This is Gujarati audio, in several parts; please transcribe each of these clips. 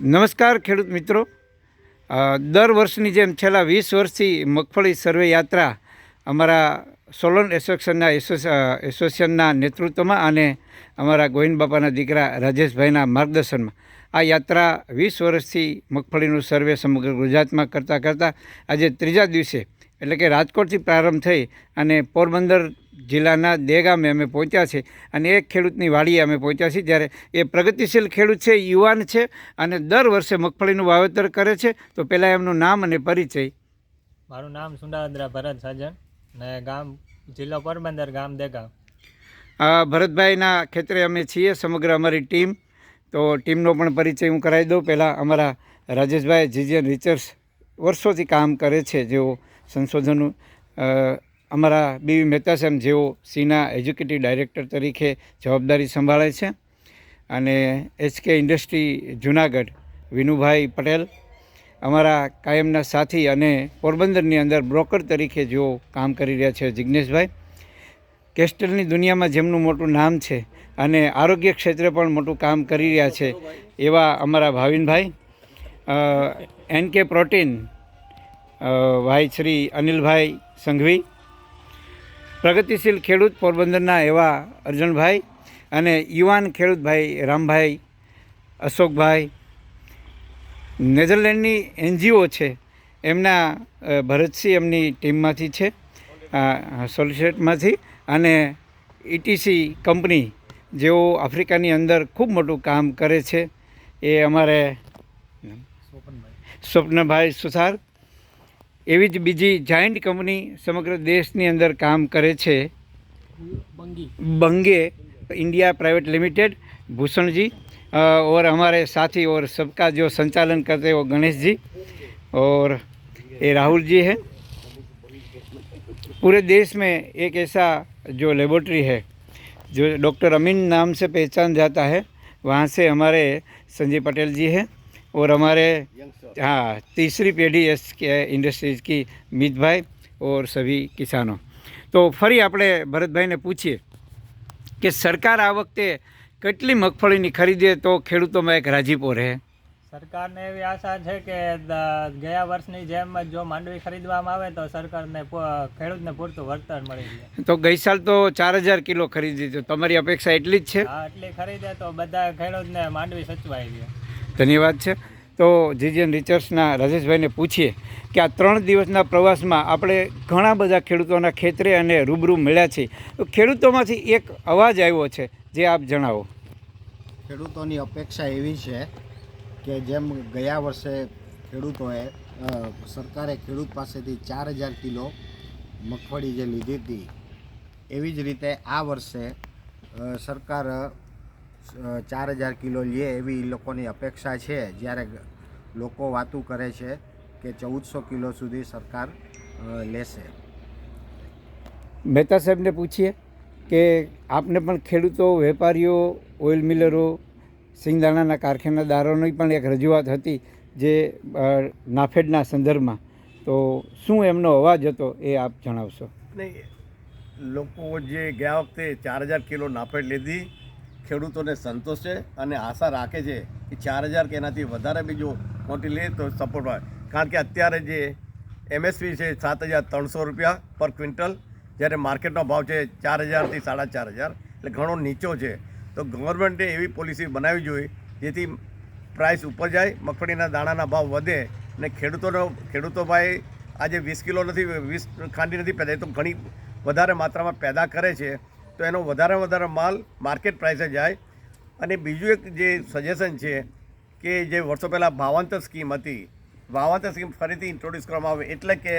નમસ્કાર ખેડૂત મિત્રો. દર વર્ષની જેમ છેલ્લા વીસ વર્ષથી મગફળી સર્વે યાત્રા અમારા સોલન એસોસિએશનના એસો- એસોસિએશનના નેતૃત્વમાં અને અમારા ગોવિંદ બાપાના દીકરા રાજેશભાઈના માર્ગદર્શનમાં. આ યાત્રા વીસ વર્ષથી મગફળીનું સર્વે સમગ્ર ગુજરાતમાં કરતાં કરતાં આજે ત્રીજા દિવસે, એટલે કે રાજકોટથી પ્રારંભ થઈ અને પોરબંદર જિલ્લાના દેગામે અમે પહોંચ્યા છે અને એક ખેડૂતની વાડીએ અમે પહોંચ્યા છીએ જ્યારે એ પ્રગતિશીલ ખેડૂત છે યુવાન છે અને દર વર્ષે મગફળીનું વાવેતર કરે છે. તો પહેલાં એમનું નામ અને પરિચય. મારું નામ સુંડાવદ્રા ભરત સજ્જન ને ગામ જિલ્લો પોરબંદર ગામ દેગામ ભરતભાઈના ખેતરે અમે છીએ સમગ્ર અમારી ટીમ. તો ટીમનો પણ પરિચય હું કરાવી દઉં. પહેલાં અમારા રાજેશભાઈ જીજીએન રિચર્સ વર્ષોથી કામ કરે છે જેઓ સંશોધનનું અ, અમારા બીવી મહેતા સાહેબ જેઓ સીના એજ્યુકેટિવ ડાયરેક્ટર તરીકે જવાબદારી સંભાળે છે અને એચકે ઇન્ડસ્ટ્રી જુનાગઢ, વિનુભાઈ પટેલ, અમારા કાયમના સાથી અને પોરબંદરની અંદર બ્રોકર તરીકે જેઓ કામ કરી રહ્યા છે જિજ્ઞેશભાઈ કેસ્ટલની દુનિયામાં જેમનું મોટું નામ છે અને આરોગ્ય ક્ષેત્રે પણ મોટું કામ કરી રહ્યા છે એવા અમારા ભાવિનભાઈ. એન કે પ્રોટીન ભાઈ શ્રી અનિલભાઈ સંઘવી પ્રગતિશીલ ખેડૂત પોરબંદરના એવા અર્જુનભાઈ અને યુવાન ખેડૂતભાઈ રામભાઈ અશોકભાઈ નેધરલેન્ડની એનજીઓ છે એમના ભરતસિંહ એમની ટીમમાંથી છે સોલિસેટમાંથી અને ઇટીસી કંપની જેઓ આફ્રિકાની અંદર ખૂબ મોટું કામ કરે છે એ અમારે સ્વપ્નભાઈ સુથાર એવી જ બીજી જાયન્ટ કંપની સમગ્ર દેશની અંદર કામ કરે છે Bunge India private limited Bhushan ji अ, और हमारे साथी और सबका जो संचालन करते हैं वो गणेश जी और ये राहुल जी है पूरे देश में एक ऐसा जो लेबोरेटरी है जो डॉक्टर अमीन नाम से पहचान जाता है वहाँ से हमारे संजय पटेल जी हैं और हमारे हाँ तीसरी पीढ़ी एस के इंडस्ट्रीज की मीत भाई और सभी किसानों તો ફરી આપણે ભરતભાઈને પૂછીએ કે સરકાર આ વખતે કેટલી મગફળીની ખરીદે તો ખેડૂતોમાં એક રાજીપો રહે સરકારને એવી આશા છે કે દ- ગયા વર્ષની જેમ જ જો માંડવી ખરીદવામાં આવે તો સરકારને પૂ- ખેડૂતને પૂરતું વળતર મળી જાય તો ગઈ સાલ તો ચાર હજાર કિલો ખરીદી તો તમારી અપેક્ષા એટલી જ છે આ એટલી ખરીદે તો બધા ખેડૂતને માંડવી સચવાઈ રહે ધન્યવાદ છે. તો જીજીએન રિચર્સના રાજેશભાઈને પૂછીએ કે આ ત્રણ દિવસના પ્રવાસમાં આપણે ઘણા બધા ખેડૂતોના ખેતરે અને રૂબરૂ મળ્યા છે તો ખેડૂતોમાંથી એક અવાજ આવ્યો છે, જે આપ જણાવો. ખેડૂતોની અપેક્ષા એવી છે કે જેમ ગયા વર્ષે ખેડૂતોએ સરકારે ખેડૂત પાસેથી ચાર હજાર કિલો મગફળી જે લીધી હતી, એવી જ રીતે આ વર્ષે સરકાર ચાર હજાર કિલો લે એવી લોકોની અપેક્ષા છે. જ્યારે લોકો વાતું કરે છે કે ચૌદસો કિલો સુધી સરકાર લેશે. મહેતા સાહેબને પૂછીએ કે આપને પણ ખેડૂતો વેપારીઓ ઓઇલ મિલરો સિંગદાણાના કારખાનાદારોની પણ એક રજૂઆત હતી જે નાફેડના સંદર્ભમાં. તો શું એમનો અવાજ હતો એ આપ જણાવશો? નહીં લોકો જે ગયા વખતે ચાર હજાર કિલો નાફેડ લીધી ખેડૂતોને સંતોષ છે અને આશા રાખે છે કે ચાર હજાર કે એનાથી વધારે બી જો મોટી લે તો સપોર્ટ હોય કારણ કે અત્યારે જે એમએસપી છે સાત હજાર ત્રણસો રૂપિયા પર ક્વિન્ટલ, જ્યારે માર્કેટનો ભાવ છે ચાર હજારથી સાડા ચાર હજાર, એટલે ઘણો નીચો છે. તો ગવર્મેન્ટે એવી પોલિસી બનાવવી જોઈએ જેથી પ્રાઇસ ઉપર જાય, મગફળીના દાણાના ભાવ વધે અને ખેડૂતોનો, ખેડૂતો ભાઈ આજે વીસ કિલો નથી, વીસ ખાંડી નથી પેદા, એ તો ઘણી વધારે માત્રામાં પેદા કરે છે. તો એનો વધારે વધારે માલ માર્કેટ પ્રાઇસે જાય. અને બીજું એક જે સજેશન છે કે જે વર્ષો પહેલાં ભાવાંતર સ્કીમ હતી, ભાવાંતર સ્કીમ ફરીથી ઇન્ટ્રોડ્યુસ કરવામાં આવે એટલે કે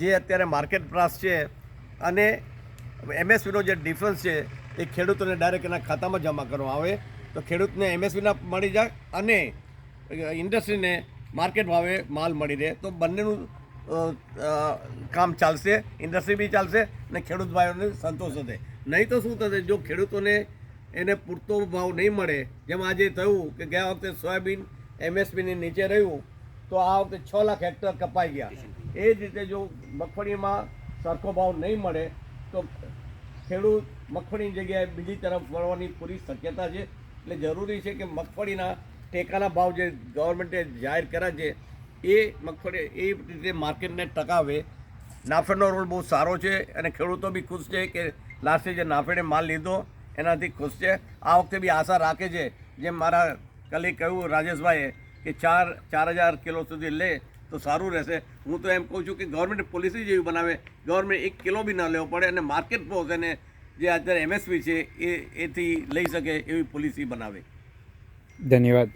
જે અત્યારે માર્કેટ પ્રાઇસ છે અને એમએસપીનો જે ડિફરન્સ છે એ ખેડૂતોને ડાયરેક્ટ એના ખાતામાં જમા કરવામાં આવે. તો ખેડૂતને એમએસપીના મળી જાય અને ઇન્ડસ્ટ્રીને માર્કેટ ભાવે માલ મળી રહે. તો બંનેનું કામ ચાલશે ઇન્ડસ્ટ્રી બી ચાલશે અને ખેડૂત ભાઈઓને સંતોષ થશે. નહીં તો શું થશે? જો ખેડૂતોને એને પૂરતો ભાવ નહીં મળે, જેમ આજે થયું કે ગયા વખતે સોયાબીન એમએસપીની નીચે રહ્યું, તો આ વખતે છ લાખ હેક્ટર કપાઈ ગયા. એ જ રીતે જો મગફળીમાં સરખો ભાવ નહીં મળે, તો ખેડૂત મગફળીની જગ્યાએ બીજી તરફ વળવાની પૂરી શક્યતા છે. એટલે જરૂરી છે કે મગફળીના ટેકાના ભાવ જે ગવર્મેન્ટે જાહેર કર્યા છે એ મગફળી એ રીતે માર્કેટને ટકાવે. નાફેડનો રોલ બહુ સારો છે અને ખેડૂતો બી ખુશ છે કે લાસ્ટે જે નાફેડે માલ લીધો એનાથી ખુશ છે. આ વખતે બી આશા રાખે છે. જેમ મારા કલી કહ્યું, રાજેશભાઈએ, કે ચાર ચાર હજાર કિલો સુધી લે તો સારું રહેશે. હું તો એમ કહું છું કે ગવર્મેન્ટ પોલિસી જેવી બનાવે. ગવર્મેન્ટ એક કિલો બી ના લેવો પડે અને માર્કેટ પહોંચે તેને જે અત્યારે એમએસપી છે એ, એથી લઈ શકે એવી પોલિસી બનાવે. ધન્યવાદ.